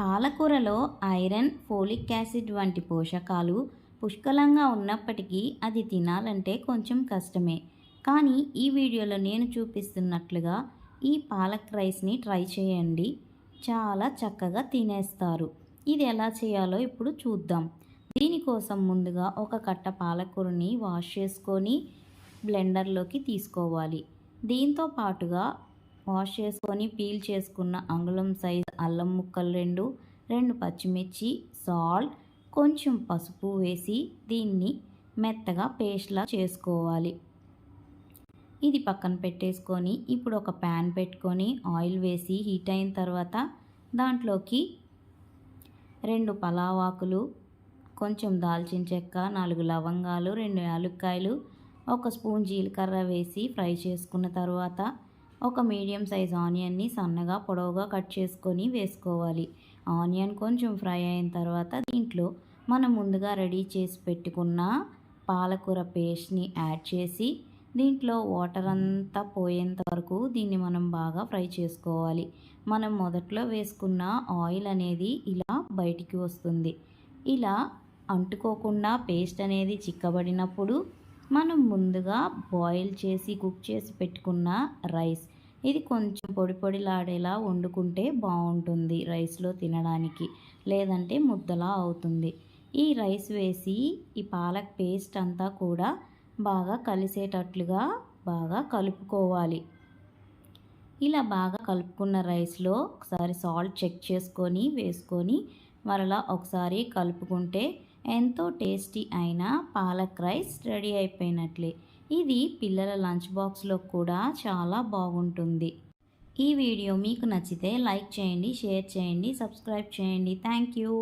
పాలకూరలో iron folic acid వంటి పోషకాలు పుష్కలంగా ఉన్నప్పటికీ అది తినాలంటే కొంచెం కష్టమే. కానీ ఈ వీడియోలో నేను చూపిస్తున్నట్లుగా ఈ పాలక్ రైస్ని ట్రై చేయండి. చాలా చక్కగా తినేస్తారు. ఇది ఎలా చేయాలో ఇప్పుడు చూద్దాం. దీనికోసం ముందుగా ఒక కట్ట పాలకూరని వాష్ చేసుకొని బ్లెండర్లోకి తీసుకోవాలి. దీంతో పాటుగా వాష్ చేసుకొని పీల్ చేసుకున్న అంగుళం సైజ్ అల్లం ముక్కలు రెండు రెండు పచ్చిమిర్చి సాల్ట్ కొంచెం పసుపు వేసి దీన్ని మెత్తగా పేస్ట్లా చేసుకోవాలి. ఇది పక్కన పెట్టేసుకొని ఇప్పుడు ఒక ప్యాన్ పెట్టుకొని ఆయిల్ వేసి హీట్ అయిన తర్వాత దాంట్లోకి రెండు పలావాకులు కొంచెం దాల్చిన చెక్క నాలుగు లవంగాలు రెండు యాలుక్కాయలు ఒక స్పూన్ జీలకర్ర వేసి ఫ్రై చేసుకున్న తర్వాత ఒక మీడియం సైజ్ ఆనియన్ని సన్నగా పొడవుగా కట్ చేసుకొని వేసుకోవాలి. ఆనియన్ కొంచెం ఫ్రై అయిన తర్వాత దీంట్లో మనం ముందుగా రెడీ చేసి పెట్టుకున్న పాలకూర పేస్ట్ని యాడ్ చేసి దీంట్లో వాటర్ అంతా పోయేంత వరకు దీన్ని మనం బాగా ఫ్రై చేసుకోవాలి. మనం మొదట్లో వేసుకున్న ఆయిల్ అనేది ఇలా బయటికి వస్తుంది. ఇలా అంటుకోకుండా పేస్ట్ అనేది చిక్కబడినప్పుడు మనం ముందుగా బాయిల్ చేసి కుక్ చేసి పెట్టుకున్న రైస్. ఇది కొంచెం పొడి పొడిలాడేలా వండుకుంటే బాగుంటుంది రైస్లో తినడానికి లేదంటే ముద్దలా అవుతుంది. ఈ రైస్ వేసి ఈ పాలక్ పేస్ట్ అంతా కూడా బాగా కలిసేటట్లుగా బాగా కలుపుకోవాలి. ఇలా బాగా కలుపుకున్న రైస్లో ఒకసారి సాల్ట్ చెక్ చేసుకొని వేసుకొని మరలా ఒకసారి కలుపుకుంటే ఎంతో టేస్టీ అయిన పాలక్ రైస్ రెడీ అయిపోయినట్లే. ఇది పిల్లల లంచ్ బాక్స్లో కూడా చాలా బాగుంటుంది. ఈ వీడియో మీకు నచ్చితే లైక్ చేయండి షేర్ చేయండి సబ్స్క్రైబ్ చేయండి. Thank you.